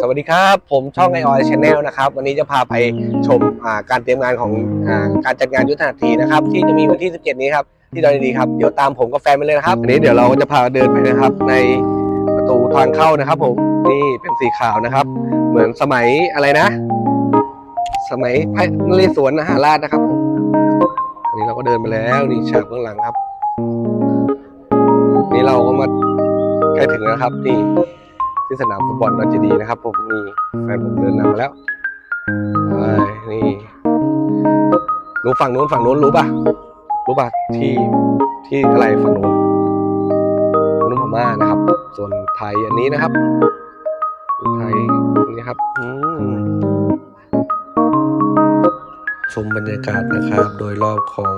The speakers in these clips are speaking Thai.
สวัสดีครับ ผมช่องไอออยชาแนลนะครับ วันนี้จะพาไปชมการเตรียมงานของอการจัดงานยุทธหัตถีนะครับ ที่จะมีวันที่ 17 นี้ครับ ที่ดอยดีครับ เดี๋ยวตามผมกับแฟนไปเลยนะครับอันนี้เดี๋ยวเราก็จะพาเดินไปนะครับ ในประตูทางเข้านะครับ ผมนี่เป็นสีขาวนะครับ เหมือนสมัยอะไรนะ สมัยพระนเรศวรมหาราชนะครับผมอันนี้เราก็เดินไปแล้วนี่ฉากเบื้องหลังครับ นี่เราก็มาใกล้ถึงแล้วครับนี่ ที่สนามฟุตบอลดอนเจดีนะครับ ผมนี่แฟนผมเดินนำมาแล้วนี่รู้ฝั่งนู้นฝั่งนู้นรู้ป่ะรู้ป่ะที่ที่อะไรฝั่งนู้นนู้นพม่านะครับ ส่วนไทยอันนี้นะครับไทยนนี้ครับอืชมบรรยากาศนะครับ โดยรอบของ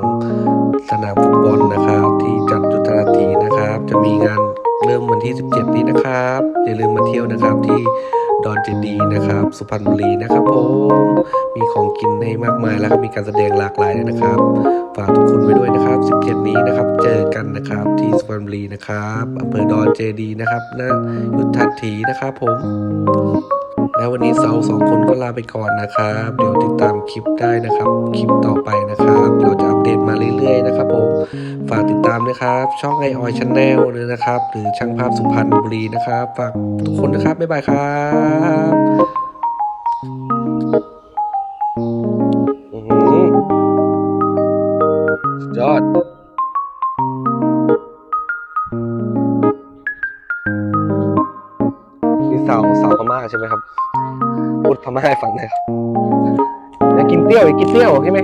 สนามฟุตบอลนะครับ ที่จัดจุดนาทีนะครับ จะมีงานเริ่มวันที่ 17 นี้ นะครับ อย่าลืมมาเที่ยวนะครับที่ดอนเจดีย์นะครับ สุพรรณบุรีนะครับผมมีของกินในมากมายแล้วก็มีการแสดงหลากหลายนะครับฝากทุกคนไว้ด้วยนะครับ 17 นี้นะครับ เจอกันนะครับที่สุพรรณบุรีนะครับอำเภอดอนเจดีย์นะครับนะยุทธถีนะครับผม แล้ววันนี้เราสองคนก็ลาไปก่อนนะครับ เดี๋ยวติดตามคลิปได้นะครับ คลิปต่อไปนะครับ เราจะ มาเรื่อยๆนะครับผมฝากติดตามนะครับ ช่องไอออยชาแนลเลยนะครับ หรือช่างภาพสุพรรณบุรีนะครับ ฝากทุกคนนะครับ บ๊ายบายครับยอดนี่สาวสาวพม่าใช่ไหมครับพูดพม่าให้ฟังหน่อยครับอยากกินเปรี้ยวอยากกินเปรี้ยวใช่ไหม